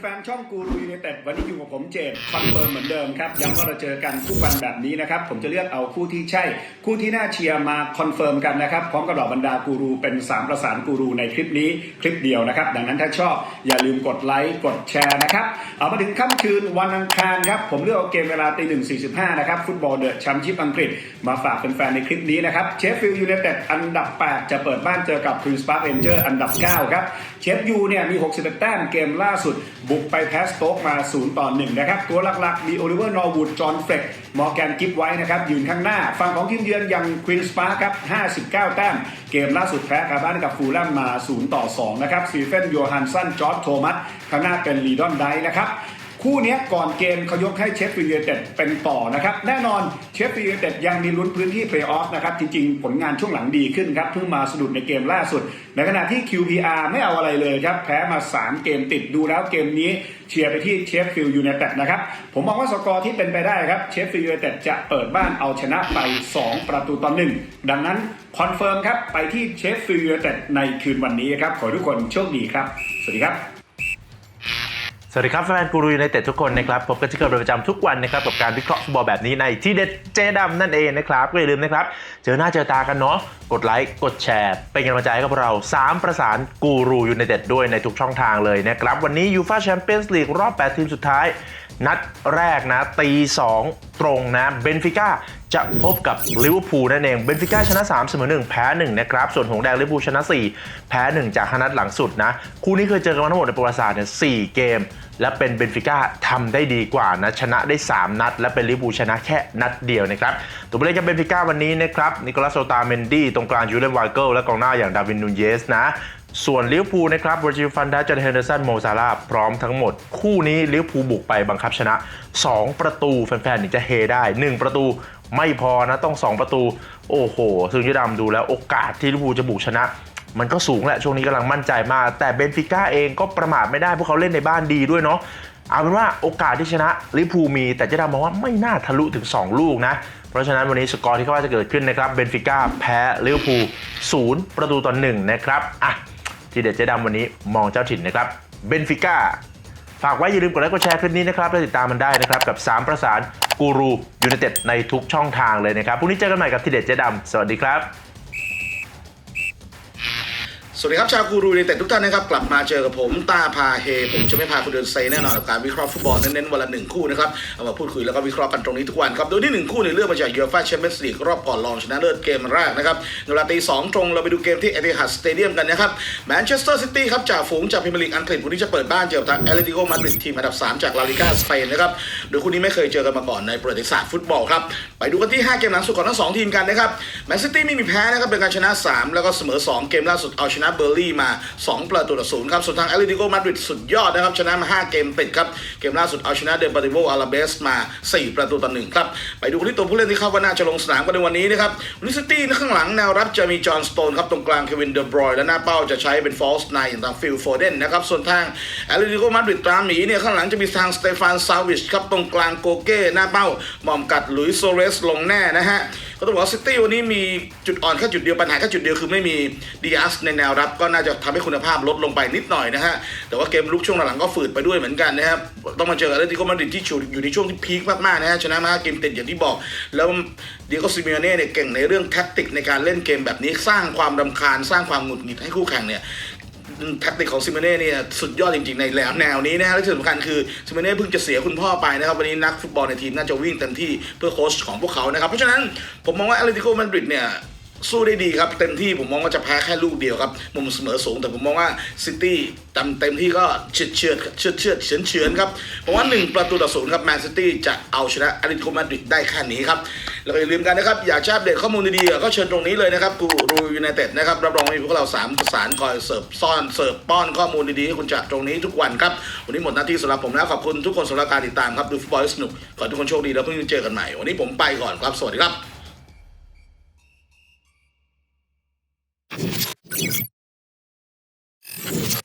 แฟนๆช่องกูรูยูไนเต็ดวันนี้อยู่กับผมเจมคอนเฟิร์มเหมือนเดิมครับย้ำว่าเราเจอกันทุกวันแบบนี้นะครับ ผมจะเลือกเอาคู่ที่ใช่ คู่ที่น่าเชียร์มาคอนเฟิร์มกันนะครับ พร้อมกับเหล่าบรรดากูรูเป็น 3 ประสานกูรูในคลิปนี้คลิปเดียวนะครับ ดังนั้นถ้าชอบอย่าลืมกดไลค์กดแชร์นะครับ เอามาถึงค่ำคืนวันอังคารครับผมเลือกเอาเกมเวลาตีหนึ่งสี่สิบห้านะครับฟุตบอลเดอะแชมเปี้ยนชิพอังกฤษมาฝากแฟนๆในคลิปนี้นะครับเชฟฟิลด์ยูไนเต็ดอันดับ 8 จะเปิดบ้านเจอกับควีนส์ปาร์คเรนเจอร์อันดับ9ครับเชฟยูเนี่ยมี61แต้มเกมล่าสุดบุกไปแพ้สโต๊กมา 0 ต่อ 1 นะครับ ตัวหลักๆ มีโอลิเวอร์ นอร์วูด จอห์นเฟรกมอร์แกนกิฟไว้นะครับ ยืนข้างหน้า ฝั่งของทีมเยือนยังควินสปาร์ครับ 59 แต้ม เกมล่าสุดแพ้คาบ้านกับฟูลแลมมา 0 ต่อ 2 นะครับซีเฟนโยฮันสันจอร์ดโทมัสข้างหน้าเป็นลีดอนไดนะครับ คู่นี้ก่อนเกมเขายกให้เชฟฟิลด์ยูไนเต็ดเป็นต่อนะครับ แน่นอนเชฟฟิลด์ยูไนเต็ดยังมีลุ้นพื้นที่เพลย์ออฟนะครับ จริงๆ ผลงานช่วงหลังดีขึ้นครับ เพิ่งมาสะดุดในเกมล่าสุด ในขณะที่ QPR ไม่เอาอะไรเลยครับ แพ้มา 3 เกมติดดูแล้วเกมนี้เชียร์ไปที่เชฟฟิลด์ยูไนเต็ดนะครับ ผมมองว่าสกอร์ที่เป็นไปได้ครับเชฟฟิลด์ยูไนเต็ดจะเปิดบ้านเอาชนะไป 2 ประตูต่อหนึ่งดังนั้นคอนเฟิร์มครับไปที่เชฟฟิลด์ยูไนเต็ดในคืนวันนี้ครับขอทุกคนโชคดีครับสวัสดีครับ สวัสดีครับแฟนกูรูในเต็ดทุกคนนะครับพบกันที่เกิดเป็นประจำทุกวันนะครับกับการวิเคราะห์ฟุตบอลแบบนี้ในที่เด็ดเจดำนั่นเองนะครับก็อย่าลืมนะครับ เจอหน้าเจอตากันเนาะกดไลค์ กดแชร์ เป็นกำลังใจให้กับเรา 3 ประสานกูรูยูไนเต็ดด้วยในทุกช่องทางเลยนะครับ วันนี้ยูฟาแชมเปี้ยนส์ลีกรอบ 8 ทีมสุดท้าย นัดแรกนะ ตี 2 ตรงนะเบนฟิก้าจะพบกับลิเวอร์พูลนั่นเองเบนฟิก้าชนะ 3 เสมอ 1 แพ้ 1 นะครับ ส่วนหงส์แดงลิเวอร์พูลชนะ 4 แพ้ 1 จากห้านัดหลังสุดนะ คู่นี้เคยเจอกันมาทั้งหมดในประวัติศาสตร์เนี่ย4เกม และเป็นเบนฟิก้าทำได้ดีกว่านะชนะได้ 3 นัด และเป็นลิเวอร์พูลชนะแค่นัดเดียวนะครับตัวผู้เล่นกับเบนฟิก้าวันนี้นะครับนิโคลัสโซตาเมนดี้ตรงกลางยูเลนวาเกิลและกองหน้าอย่างดาวินนูเยสนะส่วนลิเวอร์พูลนะครับวอร์จิลฟันดาจอร์เฮนเดอร์สันโมซาลาพร้อมทั้งหมด คู่นี้ลิเวอร์พูลบุกไปบังคับชนะ 2 ประตูแฟนๆถึงจะเฮได้ 1 ประตูไม่พอนะต้อง 2 ประตู โอ้โห ซึ่งยูดำดูแล้วโอกาสที่ลิเวอร์พูลจะบุกชนะ มันก็สูงแหละช่วงนี้กำลังมั่นใจมาก แต่เบนฟิก้าเองก็ประมาทไม่ได้พวกเขาเล่นในบ้านดีด้วยเนาะเอาเป็นว่าโอกาสที่ชนะลิพูมี แต่เจดามองว่าไม่น่าทะลุถึง 2 ลูกนะ เพราะฉะนั้นวันนี้สกอร์ที่คาดว่าจะเกิดขึ้นนะครับเบนฟิก้าแพ้ลิเวอร์พูลศูนย์ประตูต่อหนึ่งนะครับอะทีเด็ดเจ๊ดำวันนี้มองเจ้าถิ่นนะครับเบนฟิก้าฝากไว้อย่าลืมกดไลค์กดแชร์คลิปนี้นะครับและติดตามมันได้นะครับกับ 3 ประสานกูรูยูไนเต็ดในทุกช่องทางเลยนะครับพรุ่งนี้เจอกันใหม่กับทีเด็ดเจ๊ดำสวัสดีครับ สวัสดีครับชาวกูรูในแต่ทุกท่านนะครับ กลับมาเจอกับผมตาพาเฮผมจะไม่พาคุณเดินเซแน่นอนกับการวิเคราะห์ฟุตบอลเน้นๆวันละหนึ่งคู่นะครับเอามาพูดคุยแล้วก็วิเคราะห์กันตรงนี้ทุกวันครับโดยที่หนึ่งคู่เนี่ยเลือกมาจากยูฟ่าแชมเปี้ยนส์ลีกรอบก่อนรองชนะเลิศเกมแรกนะครับในเวลาตีสองตรงเราไปดูเกมที่เอติฮัดสเตเดียมกันนะครับแมนเชสเตอร์ซิตี้ครับจากฝูงจากพรีเมียร์ลีกอังกฤษวันนี้จะเปิดบ้านเจอกับทางแอตเลติโกมาดริดทีมอันดับสามจากลาลิก้าสเปนนะครับโดยคู่นี้ไม่เคยเจอกันมาก่อนในประวัติศาสตร์ฟุตบอลครับไปดูกันที่ห้าเกมหลังสุดของทั้งสองทีมกันนะครับแมนซิตี้ไม่มีแพ้นะครับเป็นการชนะสามแล้วก็เสมอสองเกมล่าสุดเอาชนะเบอร์ลี่มา 2 ประตูต่อศูนย์ครับ ส่วนทางแอตเลติโกมาดริดสุดยอดนะครับ ชนะมา 5 เกมติดครับ เกมล่าสุดเอาชนะเดบาริโวอาราเบสมา 4 ประตูต่อหนึ่งครับ ไปดูที่ตัวผู้เล่นที่คาดว่าน่าจะลงสนามกันในวันนี้นะครับวันนี้ซิตี้ข้างหลังแนวรับจะมีจอห์นสโตนครับตรงกลางเควินเดอร์บรอยและหน้าเป้าจะใช้เป็นฟอลส์ไนอย่างทางฟิลโฟเดนนะครับส่วนทางแอตเลติโกมาดริดตามหมีเนี่ยข้างหลังจะมีทางสเตฟานซาวิชครับตรงกลางโกเก้หน้าเป้าหม่อมกัดหลุยส์โซเรสลงแน่นะฮะก็ต้องบอกว่าซิตี้วันนี้มีจุดอ่อนแค่จุดเดียวปัญหาแค่จุดเดียวคือไม่มีดีอาสในแนวรับ ก็น่าจะทำให้คุณภาพลดลงไปนิดหน่อยนะฮะแต่ว่าเกมลุกช่วงหลังก็ฝืดไปด้วยเหมือนกันนะครับต้องมาเจอกับเรติโกมาดริดที่อยู่ในช่วงที่พีคมากๆนะฮะชนะมาเกมติดอย่างที่บอก แล้วเดียโกซิเมโอเน่เนี่ยเก่งในเรื่องแท็กติกในการเล่นเกมแบบนี้สร้างความรำคาญสร้างความหงุดหงิดให้คู่แข่งเนี่ย แท็กติกของซิมเน่เนี่ยสุดยอดจริงๆ ในแนวแนวนี้นะฮะและที่สำคัญคือซิมเน่เพิ่งจะเสียคุณพ่อไปนะครับ วันนี้นักฟุตบอลในทีมน่าจะวิ่งเต็มที่เพื่อโค้ชของพวกเขานะครับ เพราะฉะนั้นผมมองว่าแอตเลติโกมาดริดเนี่ย สู้ได้ดีครับเต็มที่ผมมองว่าจะแพ้แค่ลูกเดียวครับ มุมเสมอสูงแต่ผมมองว่าซิตี้จำเต็มที่ก็เฉือดเฉือดเฉือดเฉือดเฉือนเฉือนครับผมว่า 1 ประตูต่อศูนย์ครับแมนซิตี้จะเอาชนะอตเลติโกมาดริดได้แค่นี้ครับ แล้วก็อย่าลืมกันนะครับ อยากจะอัปเดตข้อมูลดีๆก็เชิญตรงนี้เลยนะครับกูรูยูไนเต็ดนะครับรับรองว่ามีพวกเราสามประสานคอยเสิร์ฟซ่อนเสิร์ฟป้อนข้อมูลดีๆให้คุณจากตรงนี้ทุกวันครับวันนี้หมดหน้าที่สำหรับผมแล้วขอบคุณทุกคนสำหรับการติดตามครับดูฟุตบอลสนุกขอทุกคนโชคดีแล้วพรุ่งนี้เจอกันใหม่วันนี้ผมไปก่อนครับสวัสดีครับ